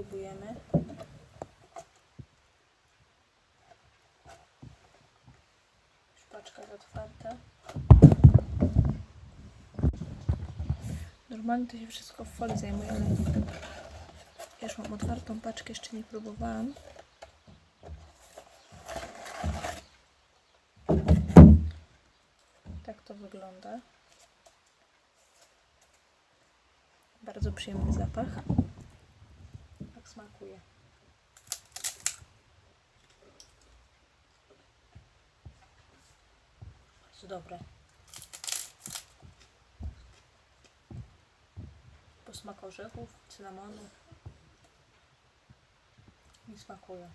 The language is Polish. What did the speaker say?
spróbujemy. Szpaczka jest otwarta. Normalnie to się wszystko w folii zajmuje, ale ja już mam otwartą paczkę, jeszcze nie próbowałam. Tak to wygląda. Bardzo przyjemny zapach. Smakuje. Bardzo dobre. Posmak orzechów, cynamonu. Mi smakuje.